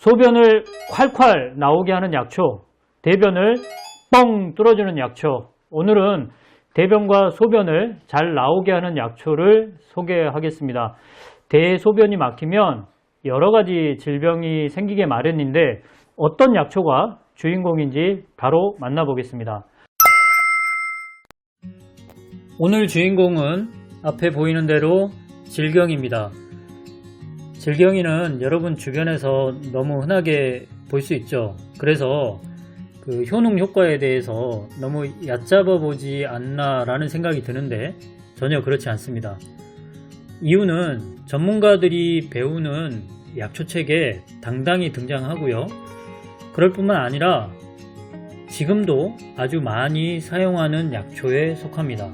소변을 콸콸 나오게 하는 약초, 대변을 뻥 뚫어주는 약초. 오늘은 대변과 소변을 잘 나오게 하는 약초를 소개하겠습니다. 대소변이 막히면 여러 가지 질병이 생기게 마련인데 어떤 약초가 주인공인지 바로 만나보겠습니다. 오늘 주인공은 앞에 보이는 대로 질경입니다. 질경이는 여러분 주변에서 너무 흔하게 볼 수 있죠. 그래서 그 효능 효과에 대해서 너무 얕잡아 보지 않나 라는 생각이 드는데 전혀 그렇지 않습니다. 이유는 전문가들이 배우는 약초책에 당당히 등장하고요. 그럴 뿐만 아니라 지금도 아주 많이 사용하는 약초에 속합니다.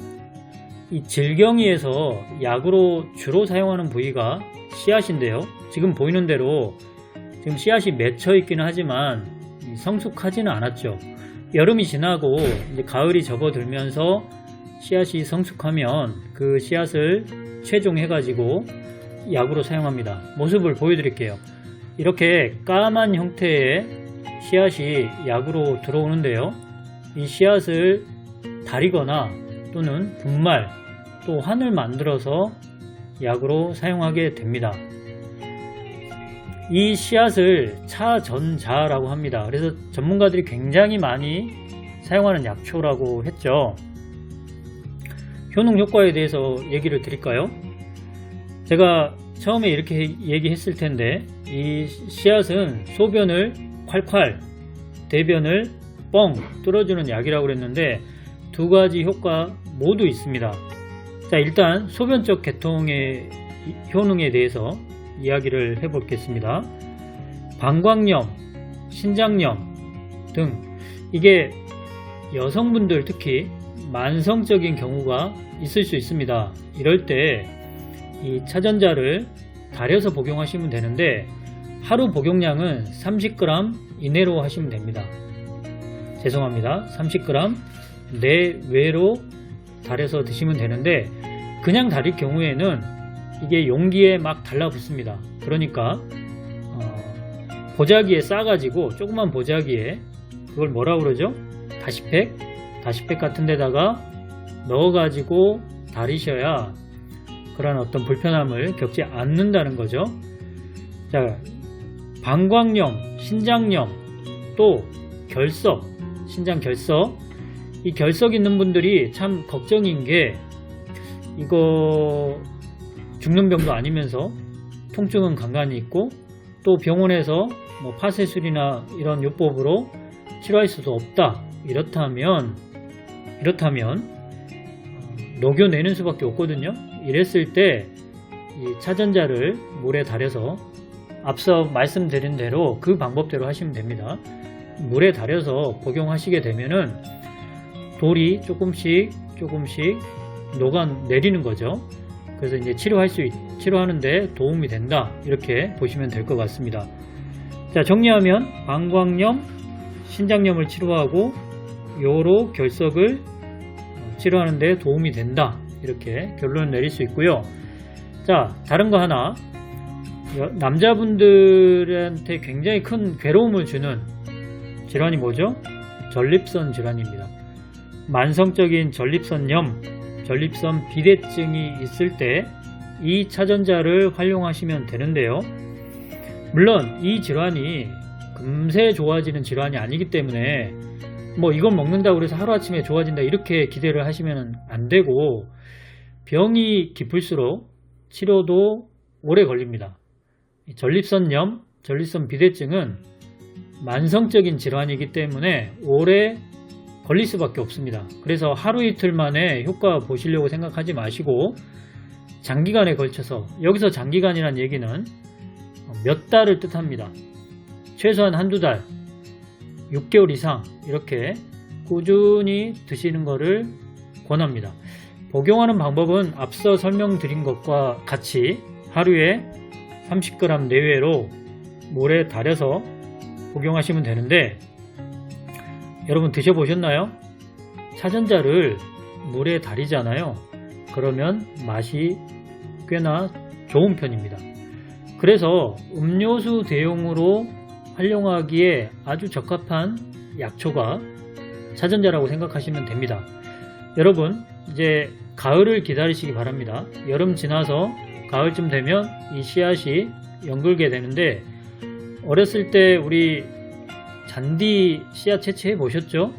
이 질경이에서 약으로 주로 사용하는 부위가 씨앗인데요. 지금 보이는 대로 지금 씨앗이 맺혀 있기는 하지만 성숙하지는 않았죠. 여름이 지나고 이제 가을이 접어들면서 씨앗이 성숙하면 그 씨앗을 최종해가지고 약으로 사용합니다. 모습을 보여드릴게요. 이렇게 까만 형태의 씨앗이 약으로 들어오는데요. 이 씨앗을 다리거나 또는 분말 또 환을 만들어서 약으로 사용하게 됩니다. 이 씨앗을 차전자라고 합니다. 그래서 전문가들이 굉장히 많이 사용하는 약초라고 했죠. 효능 효과에 대해서 얘기를 드릴까요? 제가 처음에 이렇게 얘기했을 텐데 이 씨앗은 소변을 콸콸 대변을 뻥 뚫어주는 약이라고 그랬는데 두 가지 효과 모두 있습니다. 자 일단 소변적 계통의 효능에 대해서 이야기를 해보겠습니다. 방광염, 신장염 등 이게 여성분들 특히 만성적인 경우가 있을 수 있습니다. 이럴 때 이 차전자를 달여서 복용하시면 되는데 하루 복용량은 30g 이내로 하시면 됩니다. 죄송합니다. 30g 내외로 달여서 드시면 되는데 그냥 달일 경우에는 이게 용기에 막 달라붙습니다. 그러니까 어, 보자기에 싸가지고 조그만 보자기에 그걸 뭐라 그러죠? 다시팩? 다시팩 같은 데다가 넣어가지고 다리셔야 그런 어떤 불편함을 겪지 않는다는 거죠. 자, 방광염, 신장염, 또 결석, 신장 결석. 이 결석 있는 분들이 참 걱정인 게 이거 죽는 병도 아니면서 통증은 간간히 있고 또 병원에서 뭐 파쇄술이나 이런 요법으로 치료할 수도 없다. 이렇다면 이렇다면 어, 녹여내는 수밖에 없거든요. 이랬을 때 이 차전자를 물에 달여서 앞서 말씀드린 대로 그 방법대로 하시면 됩니다. 물에 달여서 복용하시게 되면은 돌이 조금씩 조금씩 녹아 내리는 거죠. 그래서 이제 치료할 수 있, 치료하는데 도움이 된다 이렇게 보시면 될 것 같습니다. 자 정리하면 방광염, 신장염을 치료하고 요로 결석을 치료하는데 도움이 된다 이렇게 결론을 내릴 수 있고요. 자 다른 거 하나 여- 남자분들한테 굉장히 큰 괴로움을 주는 질환이 뭐죠? 전립선 질환입니다. 만성적인 전립선염, 전립선 비대증이 있을 때 이 차전자를 활용하시면 되는데요. 물론 이 질환이 금세 좋아지는 질환이 아니기 때문에 뭐 이건 먹는다고 해서 하루아침에 좋아진다 이렇게 기대를 하시면 안 되고 병이 깊을수록 치료도 오래 걸립니다. 이 전립선염, 전립선 비대증은 만성적인 질환이기 때문에 오래 걸릴 수밖에 없습니다. 그래서 하루 이틀 만에 효과 보시려고 생각하지 마시고 장기간에 걸쳐서 여기서 장기간이란 얘기는 몇 달을 뜻합니다. 최소한 한두 달, 6개월 이상 이렇게 꾸준히 드시는 것을 권합니다. 복용하는 방법은 앞서 설명드린 것과 같이 하루에 30g 내외로 물에 달여서 복용하시면 되는데 여러분 드셔보셨나요? 차전자를 물에 달이잖아요. 그러면 맛이 꽤나 좋은 편입니다. 그래서 음료수 대용으로 활용하기에 아주 적합한 약초가 차전자라고 생각하시면 됩니다. 여러분, 이제 가을을 기다리시기 바랍니다. 여름 지나서 가을쯤 되면 이 씨앗이 연글게 되는데 어렸을 때 우리 잔디 씨앗 채취해 보셨죠?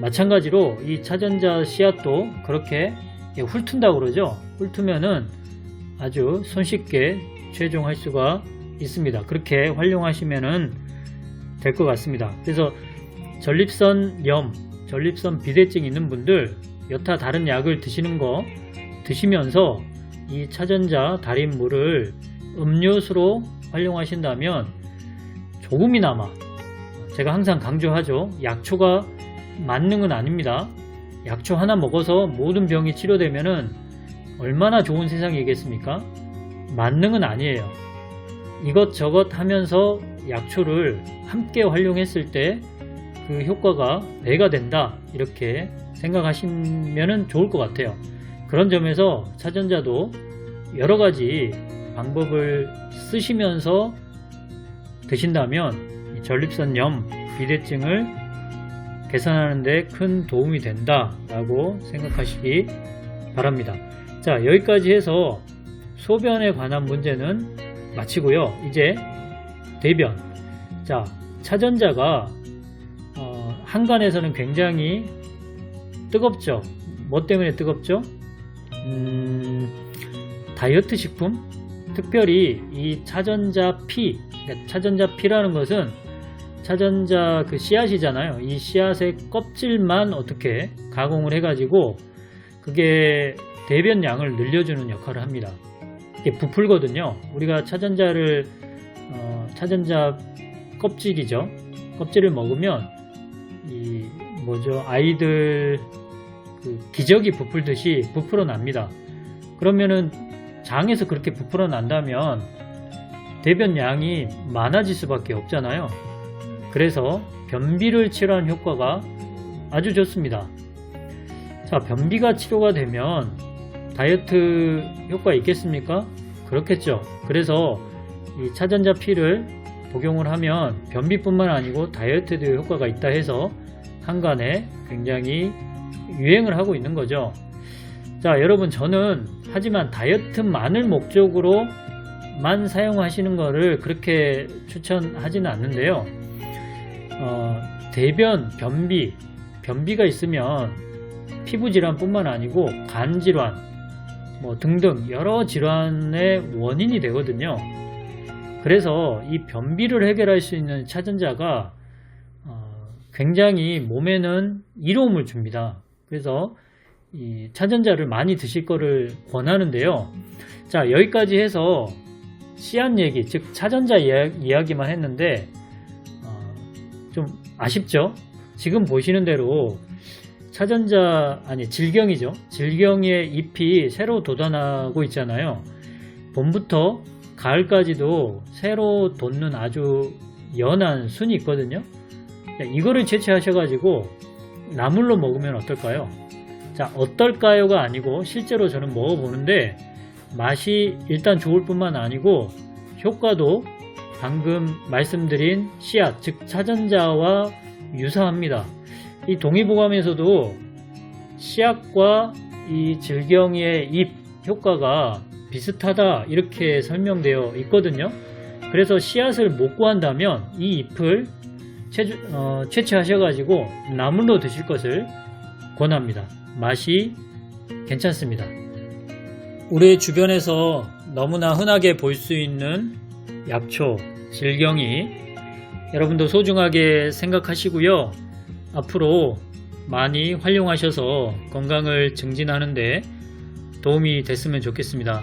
마찬가지로 이 차전자 씨앗도 그렇게 훑은다고 그러죠. 훑으면은 아주 손쉽게 최종할 수가 있습니다. 그렇게 활용하시면은 될 것 같습니다. 그래서 전립선 염, 전립선 비대증 있는 분들 여타 다른 약을 드시는 거 드시면서 이 차전자 달인물을 음료수로 활용하신다면 조금이나마 제가 항상 강조하죠. 약초가 만능은 아닙니다. 약초 하나 먹어서 모든 병이 치료되면은 얼마나 좋은 세상이겠습니까? 만능은 아니에요. 이것저것 하면서 약초를 함께 활용했을 때 그 효과가 배가 된다. 이렇게 생각하시면 좋을 것 같아요. 그런 점에서 차전자도 여러 가지 방법을 쓰시면서 드신다면 이 전립선염, 비대증을 개선하는 데 큰 도움이 된다라고 생각하시기 바랍니다. 자, 여기까지 해서 소변에 관한 문제는 마치고요. 이제 대변. 자, 차전자가 어, 한간에서는 굉장히 뜨겁죠. 뭐 때문에 뜨겁죠? 음, 다이어트 식품? 특별히 이 차전자 피, 그러니까 차전자 피라는 것은 차전자 그 씨앗이잖아요. 이 씨앗의 껍질만 어떻게 가공을 해가지고 그게 대변 양을 늘려주는 역할을 합니다. 이게 부풀거든요. 우리가 차전자를 어, 차전자 껍질이죠. 껍질을 먹으면 이 뭐죠 아이들 그 기저귀 부풀듯이 부풀어 납니다. 그러면은 장에서 그렇게 부풀어 난다면 대변 양이 많아질 수밖에 없잖아요. 그래서 변비를 치료하는 효과가 아주 좋습니다. 자, 변비가 치료가 되면 다이어트 효과 있겠습니까? 그렇겠죠. 그래서 이 차전자 피를 복용을 하면 변비뿐만 아니고 다이어트도 효과가 있다 해서 한간에 굉장히 유행을 하고 있는 거죠. 자, 여러분 저는 하지만 다이어트만을 목적으로 만 사용하시는 것을 그렇게 추천하지는 않는데요. 어, 대변, 변비, 변비가 있으면 피부 질환뿐만 아니고 간 질환, 뭐 등등 여러 질환의 원인이 되거든요. 그래서 이 변비를 해결할 수 있는 차전자가 어, 굉장히 몸에는 이로움을 줍니다. 그래서 이 차전자를 많이 드실 거를 권하는데요. 자 여기까지 해서 씨앗 얘기, 즉 차전자 이야기만 했는데 아쉽죠? 지금 보시는 대로 차전자 아니 질경이죠. 질경의 잎이 새로 돋아나고 있잖아요. 봄부터 가을까지도 새로 돋는 아주 연한 순이 있거든요. 이거를 채취하셔 가지고 나물로 먹으면 어떨까요? 자, 어떨까요가 아니고 실제로 저는 먹어보는데 맛이 일단 좋을 뿐만 아니고 효과도 방금 말씀드린 씨앗, 즉 차전자와 유사합니다. 이 동의보감에서도 씨앗과 이 질경의 잎 효과가 비슷하다 이렇게 설명되어 있거든요. 그래서 씨앗을 못 구한다면 이 잎을 채, 어, 채취하셔가지고 나물로 드실 것을 권합니다. 맛이 괜찮습니다. 우리 주변에서 너무나 흔하게 볼 수 있는 약초, 질경이 여러분도 소중하게 생각하시고요. 앞으로 많이 활용하셔서 건강을 증진하는데 도움이 됐으면 좋겠습니다.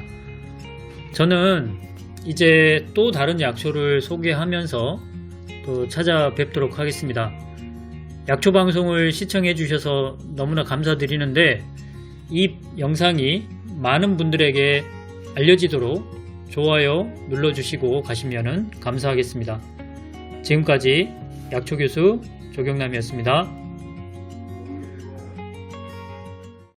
저는 이제 또 다른 약초를 소개하면서 또 찾아뵙도록 하겠습니다. 약초 방송을 시청해 주셔서 너무나 감사드리는데 이 영상이 많은 분들에게 알려지도록 좋아요 눌러주시고 가시면 감사하겠습니다. 지금까지 약초교수 조경남이었습니다.